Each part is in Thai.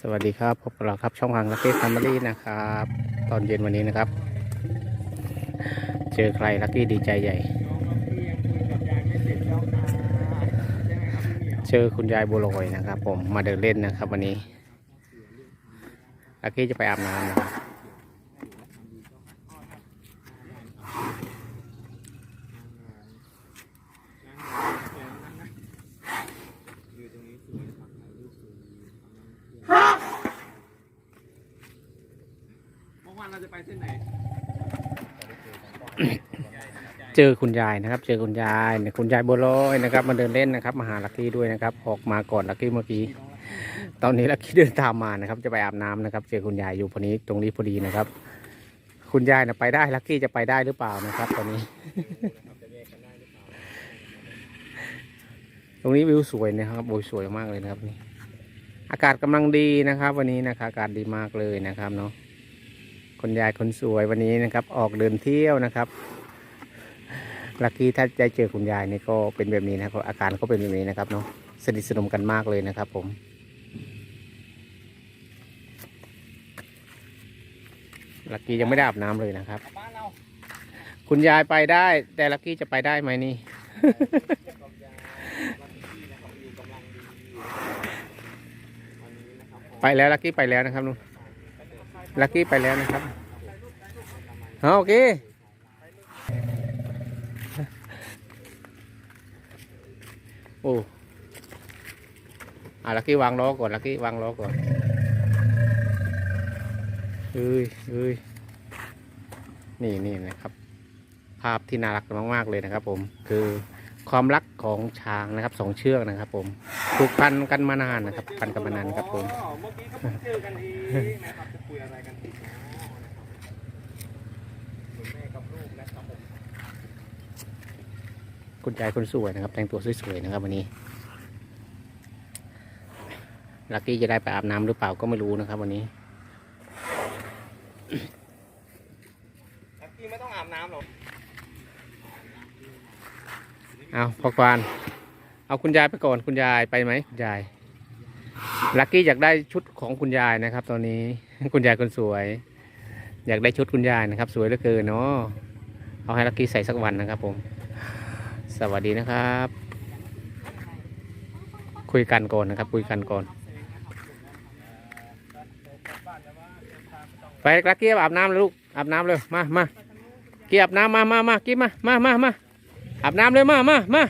สวัสดีครับพบกับเราครับช่องทางลักเก็ตแฟมิลี่นะครับ ตอนเย็นวันนี้นะครับ เจอใครลักกี้ดีใจใหญ่ เจอคุณยายบัวลอยนะครับ ผมมาเดินเล่นนะครับ วันนี้ลักกี้จะไปอาบน้ำนะครับานเราจะไปเส้นไหนเจอคุณยายนะครับ เจอคุณยายเนี่ยคุณยายบัวลอยนะครับ มาเดินเล่นนะครับ มาหาลักกี้ด้วยนะครับ ออกมาก่อนลักกี้เมื่อกี้ ตอนนี้ลักกี้เดินตามมานะครับ จะไปอาบน้ำนะครับ เจอคุณยายอยู่พอนี้ตรงนี้พอดีนะครับ คุณยายนะไปได้ลักกี้จะไปได้หรือเปล่านะครับ ตอนนี้ ตรงนี้วิวสวยนะครับโอ้ยสวยมากเลยนะครับนี่อากาศกำลังดีนะครับ วันนี้นะครับอากาศดีมากเลยนะครับเนาะ คุณยายคนสวยวันนี้นะครับ ออกเดินเที่ยวนะครับลักกี้ถ้าได้เจอคุณยายนี่ก็เป็นแบบนี้นะครับ อาการก็เป็นแบบนี้นะครับเนาะสนิทสนมกันมากเลยนะครับ ผมลักกี้ยังไม่ได้อาบน้ำเลยนะครับ คุณยายไปได้ แต่ลักกี้จะไปได้ไหมนี่ไปแล้วลักกี้ไปแล้วนะครับนุ่น ลักกี้ไปแล้วนะครับเอาโอเคโอ้อะลักกี้วางล้อก่อนลักกี้วางล้อก่อนเอ้ยเอ้ยนี่นี่นะครับ ภาพที่น่ารักมาก ๆ เลยนะครับ ผมคือความรักของช้างนะครับสองเชือกนะครับ ผมผูกพันกันมานานนะครับพันกันมานานครับผมเมื่อกี้ก็เพิ่งเจอกันเองนะครับจะคุยอะไรกันอีกนะคุณแม่กับลูกนะครับผม คุณยายคนสวยนะครับ แต่งตัวสวยๆนะครับวันนี้ ลักกี้จะได้ไปอาบน้ำหรือเปล่าก็ไม่รู้นะครับ วันนี้ลักกี้ไม่ต้องอาบน้ำหรอกเอาพอควานเอาคุณยายไปก่อนคุณยายไปไหมคุณยายลักกี้อยากได้ชุดของคุณยายนะครับ ตอนนี้คุณยายคนสวย อยากได้ชุดคุณยายนะครับ สวยเหลือเกินเนาะเอาให้ลักกี้ใส่สักวันนะครับผม สวัสดีนะครับ คุยกันก่อนนะครับ คุยกันก่อน ไปลักกี้อาบน้ำเลยลูกอาบน้ำเลยมามาเกี่อาบน้ำมามามากี้มามามามาอาบน้ำเลยมามามา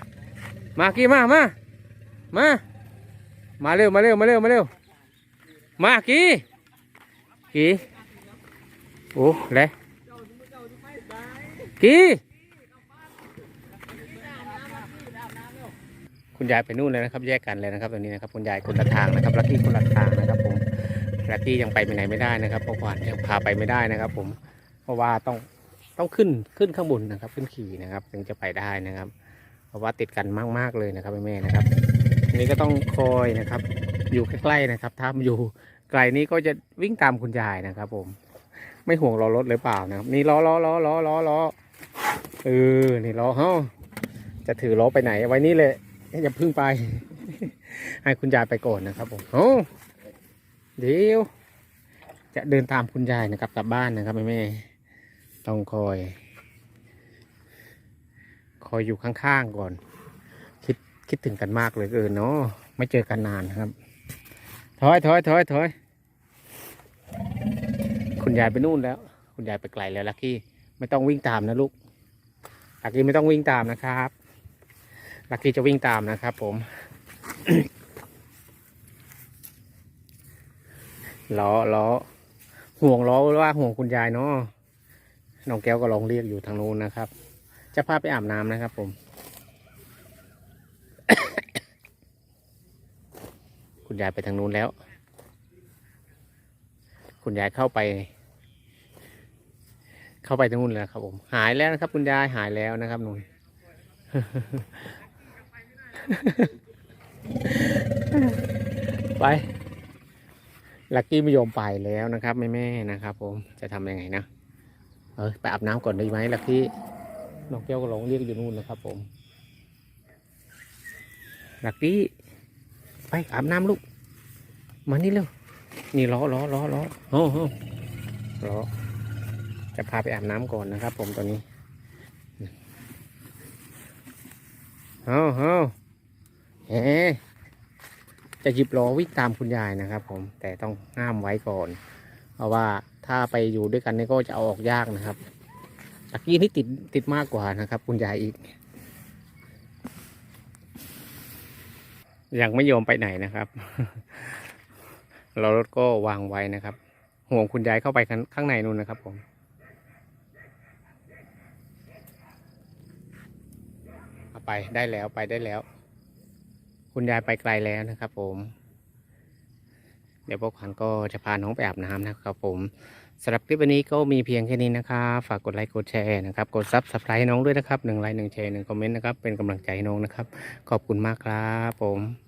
มากี้มามามามาเร็วมาเร็วมาเร็วมาเร็วมากี้กี้โอ้เลยกี้ คุณยายไปนู่นเลยนะครับ แยกกันเลยนะครับตอนนี้นะครับคุณยายคนละทางนะครับลักกี้คนละทางนะครับ ผมลักกี้ยังไปไปไหนไม่ได้นะครับเพราะว่ายังพาไปไม่ได้นะครับ ผมเพราะว่าต้องต้องขึ้นขึ้นข้างบนนะครับ ขึ้นขี่นะครับ ถึงจะไปได้นะครับ เพราะว่าติดกันมากๆเลยนะครับแม่นะครับอันนี้ก็ต้องคอยนะครับ อยู่ใกล้ๆนะครับ ถ้าอยู่ไกลนี้ก็จะวิ่งตามคุณยายนะครับ ผม ไม่ห่วงล้อรถหรือเปล่านะครับ นี่ล้อล้อล้อล้อล้อล้อเออนี่ล้อเฮ้าจะถือล้อไปไหนไว้นี่เลย อย่าพึ่งไป ให้คุณยายไปก่อนนะครับผมโอ้เดี๋ยว จะเดินตามคุณยายนะครับกลับบ้านนะครับแม่แม่ๆต้องคอย คอยอยู่ข้างๆก่อน คิดคิดถึงกันมากเลยเกินเนาะไม่เจอกันนานนะครับ ถอยถอยถอยถอยคุณยายไปนู่นแล้ว คุณยายไปไกลแล้วลักกี้ไม่ต้องวิ่งตามนะลูกลักกี้ไม่ต้องวิ่งตามนะครับ ลักกี้จะวิ่งตามนะครับผม ล้อล้อห่วงล้อว่าห่วงคุณยายเนาะน้องแก้วก็ลองเรียกอยู่ทางนู้นนะครับ จะพาไปอาบน้ำนะครับผมคุณยายไปทางนู้นแล้ว คุณยายเข้าไป เข้าไปทางนู้นแล้วครับผม หายแล้วนะครับ คุณยายหายแล้วนะครับนุ่น ไปลักกี้ไม่ยอมไปแล้วนะครับแม่แม่นะครับ ผมจะทำยังไงนะเออไปอาบน้ำก่อนได้ไหมลักกี้น้องแก้วก็ร้องเรียกอยู่นู่นนะครับ ผมลักกี้ไปอาบน้ำลูกมานี่เร็วนี่ล้อล้อล้อล้อโอ้โหล้อจะพาไปอาบน้ำก่อนนะครับ ผมตอนนี้เฮ้เฮ้ เอ๊จะหยิบล้อวิ่งตามคุณยายนะครับ ผมแต่ต้องห้ามไว้ก่อน เพราะว่าถ้าไปอยู่ด้วยกันนี่ก็จะเอาออกยากนะครับตะกี้นี่ติดติดมากกว่านะครับ คุณยายอีก ยังไม่ยอมไปไหนนะครับเรารถก็วางไว้นะครับ ห่วงคุณยายเข้าไปข้างางในนู่นนะครับ ผมไปได้แล้วไปได้แล้ว คุณยายไปไกลแล้วนะครับ ผม เดี๋ยวพวกขวัญก็จะพาน้องไปอาบน้ำนะครับ ผมสำหรับคลิปวันนี้ก็มีเพียงแค่นี้นะครับฝากกดไลค์กดแชร์นะครับกดซับสไครต์น้องด้วยนะครับหนึ่งไลค์หนึ่งแชร์หนึ่งคอมเมนต์นะครับเป็นกำลังใจให้น้องนะครับ ขอบคุณมากครับผม